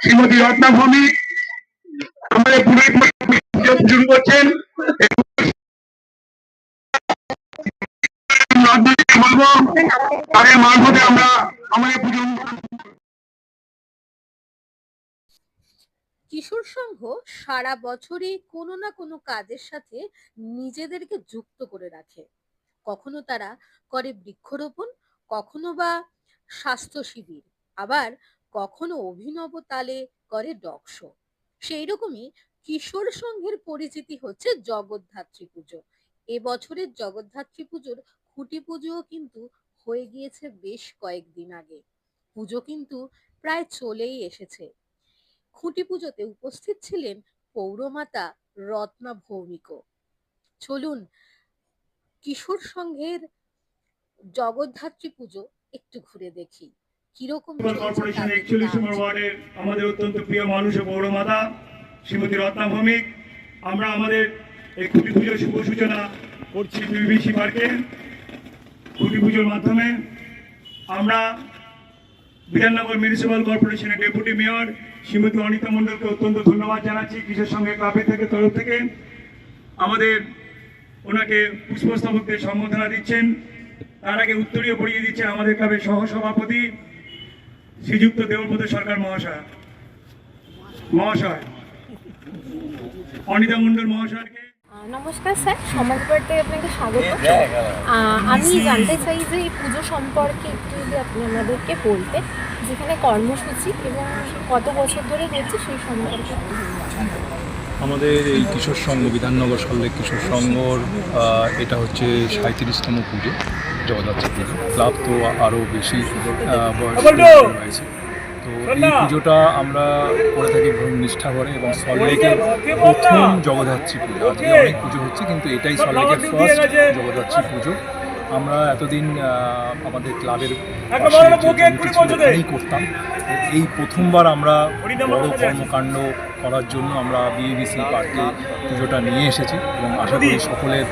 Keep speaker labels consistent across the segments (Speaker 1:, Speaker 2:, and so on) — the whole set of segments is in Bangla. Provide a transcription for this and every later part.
Speaker 1: শ্রীমতী রত্না আমাদের পুরোহিত করছেন
Speaker 2: কিশোর সংঘ সারা বছরই কোনো না কোনো কাজের সাথে নিজেদেরকে যুক্ত করে রাখে। কখনো তারা করে বৃক্ষরোপণ, কখনো বা স্বাস্থ্য শিবির। আবার কখনো অভিনব তালে করে ডগ সেই রকমই কিশোর সংঘের পরিচিতি হচ্ছে জগদ্ধাত্রী পুজো। এবছরের জগদ্ধাত্রী পুজোর খুঁটি পুজোও কিন্তু হয়ে গিয়েছে বেশ কয়েকদিন আগে। পুজো কিন্তু প্রায় চলেই এসেছে। খুঁটি পুজোতে উপস্থিত ছিলেন পৌরমাতা রত্না ভৌমিকও। চলুন, কিশোর সংঘের জগদ্ধাত্রী পুজো একটু ঘুরে দেখি। কীরকম
Speaker 1: কর্পোরেশন একচল্লিশ। নম্বর ওয়ার্ডের আমাদের অত্যন্ত প্রিয় মানুষ ও পৌরমাতা শ্রীমতী রত্না ভৌমিক। আমরা আমাদের এই খুঁটি পুজোর শুভ সূচনা করছি বিবিসি পার্কে খুঁটি পুজোর মাধ্যমে। আমরা বিধাননগর মিউনিসিপ্যাল কর্পোরেশনের ডেপুটি মেয়র শ্রীমতী অনিতা মণ্ডলকে অত্যন্ত ধন্যবাদ জানাচ্ছি কিশোর সঙ্গে ক্লাবের থেকে তরফ থেকে। আমাদের ওনাকে পুষ্পস্তবকদের সম্বোধনা দিচ্ছেন। তার আগে উত্তরীয় পড়িয়ে দিচ্ছে আমাদের ক্লাবের সহসভাপতি শ্রীযুক্ত দেবব্রত সরকার মহাশয়। মহাশয়। অনিতা মণ্ডল মহাশয়কে
Speaker 3: নমস্কার স্যার সমাজ আপনাকে স্বাগত। আহ, আমি জানতে চাই যে এই পুজো সম্পর্কে একটু যদি আপনি আমাদেরকে বলতে যেখানে কর্মসূচি এবং কত বছর ধরে হচ্ছে সেই সম্পর্কে।
Speaker 4: আমাদের এই কিশোর সংঘ বিধাননগর সল্লেক কিশোর সংঘর এটা হচ্ছে সাঁত্রিশতম পুজো জগদ্ধাত্রী পুজো। ক্লাব তো আরও বেশি বয়স তো এই পুজোটা আমরা করে থাকি ভ্রম নিষ্ঠা করে এবং সল্লেকের প্রথম জগদ্ধাত্রী পুজো। আজকে অনেক পুজো হচ্ছে কিন্তু এটাই সল্লেকের ফার্স্ট জগদ্ধাত্রী পুজো। আমরা এতদিন আমাদের ক্লাবের করতাম। এই প্রথমবার আমরা বড় কর্মকাণ্ড করার জন্য আমরা বিএবিসি পার্কে পুজোটা নিয়ে এসেছি এবং আশা করি সকলের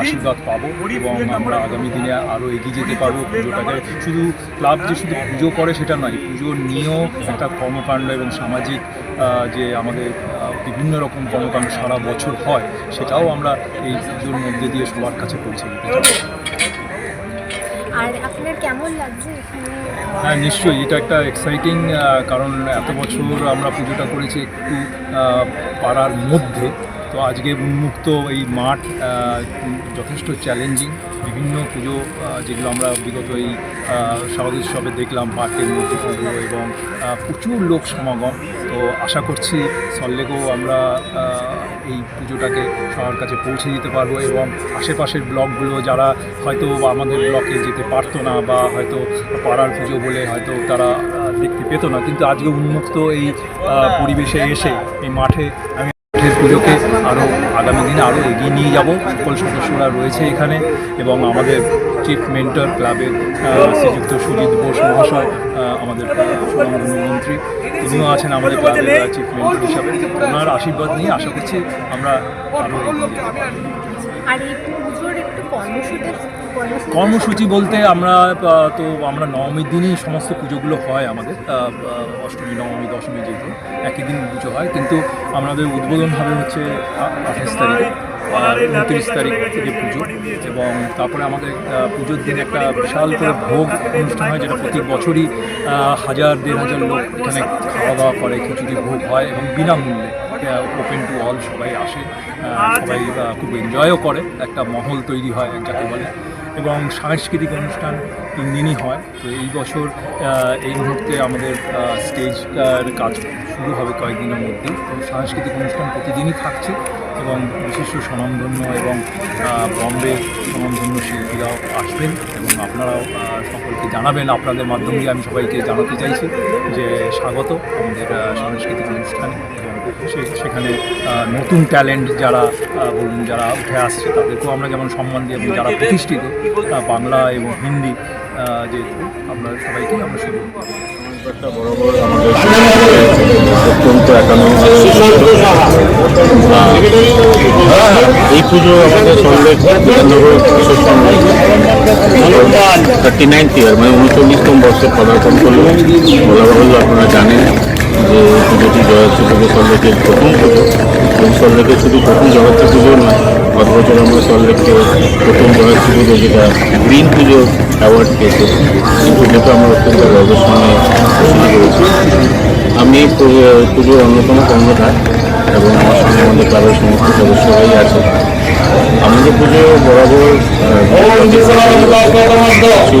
Speaker 4: আশীর্বাদ পাবো এবং আমরা আগামী দিনে আরও এগিয়ে যেতে পারব পুজোটাকে। শুধু ক্লাব যে শুধু পুজো করে সেটা নয় পুজো নিয়েও একটা কর্মকাণ্ড এবং সামাজিক যে আমাদের বিভিন্ন রকম কর্মকাণ্ড সারা বছর হয় সেটাও আমরা এই পুজোর মধ্যে দিয়ে সবার কাছে পৌঁছে দিতে চাই।
Speaker 3: আর আপনার কেমন লাগছে
Speaker 4: হ্যাঁ নিশ্চয়ই, এটা একটা এক্সাইটিং কারণ এত বছর আমরা পুজোটা করেছি একটু পাড়ার মধ্যে। তো আজকে উন্মুক্ত এই মাঠ যথেষ্ট চ্যালেঞ্জিং বিভিন্ন পুজো যেগুলো আমরা বিগত এই স্বাগত উৎসবে দেখলাম, পার্কের মধ্যে পুজো এবং প্রচুর লোক সমাগম। তো আশা করছি সল্লেগেও আমরা এই পুজোটাকে সবার কাছে পৌঁছে দিতে পারব এবং আশেপাশের ব্লকগুলো যারা হয়তো আমাদের ব্লকে যেতে পারতো না বা হয়তো পাড়ার পুজো বলে হয়তো তারা দেখতে পেতো না। কিন্তু আজকে উন্মুক্ত এই পরিবেশে এসে এই মাঠে আমি পুজোকে আরও আগামী দিনে আরও এগিয়ে নিয়ে যাব। সকল সদস্যরা রয়েছে এখানে এবং আমাদের চিফ মেন্টর ক্লাবের শ্রীযুক্ত সুজিত বোস মহাশয় আমাদের মন্ত্রী। তিনিও আছেন আমাদের ক্লাবের চিফ মেন্টর হিসাবে। ওনার আশীর্বাদ নিয়ে আশা করছি আমরা আরও এগিয়ে
Speaker 3: আর এই পুজোর একটু কর্মসূচি কর্মসূচি
Speaker 4: বলতে আমরা তো আমরা নবমীর দিনই সমস্ত পুজোগুলো হয় আমাদের অষ্টমী নবমী দশমী যেহেতু একই দিন পুজো হয় কিন্তু আমাদের উদ্বোধন হবে হচ্ছে আঠাশ তারিখে আর উনত্রিশ তারিখ থেকে পুজো এবং তারপরে আমাদের পুজোর দিন একটা বিশাল করে ভোগ অনুষ্ঠান হয় যেটা প্রতি বছরই হাজার দেড় হাজার লোক এখানে খাওয়া দাওয়া করে খিচুড়ি ভোগ হয় এবং বিনামূল্যে। ওপেন টু অল সবাই আসে সবাই খুব এনজয়ও করে একটা মহল তৈরি হয় যাকে বলে। এবং সাংস্কৃতিক অনুষ্ঠান তিন দিনই হয় তো এই বছর এই মুহূর্তে আমাদের স্টেজ কাজ শুরু হবে কয়েকদিনের মধ্যেই তো সাংস্কৃতিক অনুষ্ঠান প্রতিদিনই থাকছে এবং বিশিষ্ট স্বনামধন্য এবং বম্বে স্বনামধন্য শিল্পীরাও আসবেন এবং আপনারাও সকলকে জানাবেন। আপনাদের মাধ্যম দিয়ে আমি সবাইকে জানাতে চাইছি যে স্বাগত আমাদের সাংস্কৃতিক অনুষ্ঠানে এবং সেখানে নতুন ট্যালেন্ট যারা বলুন যারা উঠে আসছে তাদেরকেও আমরা যেমন সম্মান দিই এবং যারা প্রতিষ্ঠিত বাংলা এবং হিন্দি যে যেহেতু আমরা সবাইকে আমরা শুরু
Speaker 5: একটা আমাদের অত্যন্ত এই পুজো আমাদের থার্টি নাইনথ ইয়ার মানে উনচল্লিশতম বর্ষে পদার্পণ করল বলা বাহুল্য আপনারা জানেন। যে পুজোটি জয়ত্রী পুজো সল্লেকের প্রথম পুজো, এবং সল্লেকের শুধু প্রথম জয়ত্রী পুজো নয়, গত বছর আমরা সল্লেককে প্রথম জয়ত্রী পুজো যেটা গ্রিন পুজো অ্যাওয়ার্ড পেয়েছে এই পুজোটা আমরা অত্যন্ত গর্বের সঙ্গে ঘোষণা করেছি। আমি পুজো- পুজোর অন্যতম কর্মধার এবং আমার সঙ্গে আমাদের ক্লাবের সমস্ত সদস্যরাই আছে আমাদের পুজো বরাবর কিছু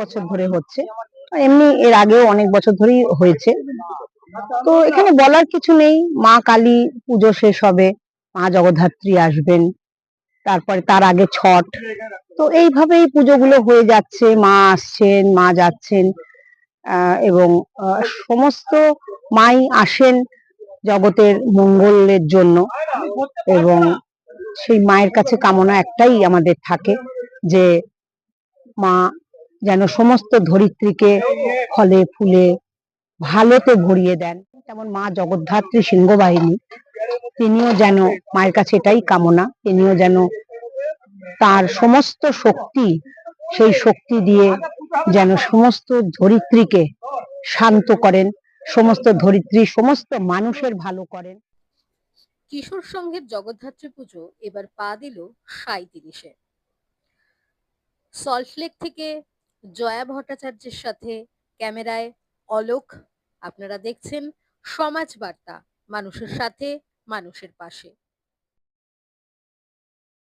Speaker 6: বছর ধরে হচ্ছে। এমনি এর আগেও অনেক বছর ধরেই হয়েছে। তো এখানে বলার কিছু নেই। মা কালী পুজো শেষ হবে, মা জগদ্ধাত্রী আসবেন, তারপরে তার আগে ছট। তো এইভাবেই পুজোগুলো হয়ে যাচ্ছে। মা আসছেন, মা যাচ্ছেন এবং সমস্ত মাই আসেন জগতের মঙ্গলের জন্য এবং সেই মায়ের কাছে কামনা একটাই আমাদের থাকে যে মা যেন সমস্ত ধরিত্রীকে ফলে, ফুলে, ভালোতে ভরিয়ে দেন। যেমন মা জগদ্ধাত্রী সিংহবাহিনী, তিনিও যেন মায়ের কাছে এটাই কামনা, তিনিও যেন তার সমস্ত শক্তি, সেই শক্তি দিয়ে যেন সমস্ত ধরিত্রীকে শান্ত করেন, সমস্ত ধরিত্রী, সমস্ত মানুষের ভালো করেন।
Speaker 2: কিশোর সংঘের জগদ্ধাত্রী পুজো এবার পা দিল সাঁইত্রিশে। সল্টলেক থেকে জয়া ভট্টাচার্যের সাথে ক্যামেরায় অলোক। আপনারা দেখছেন সমাজ বার্তা মানুষের সাথে মানুষের পাশে।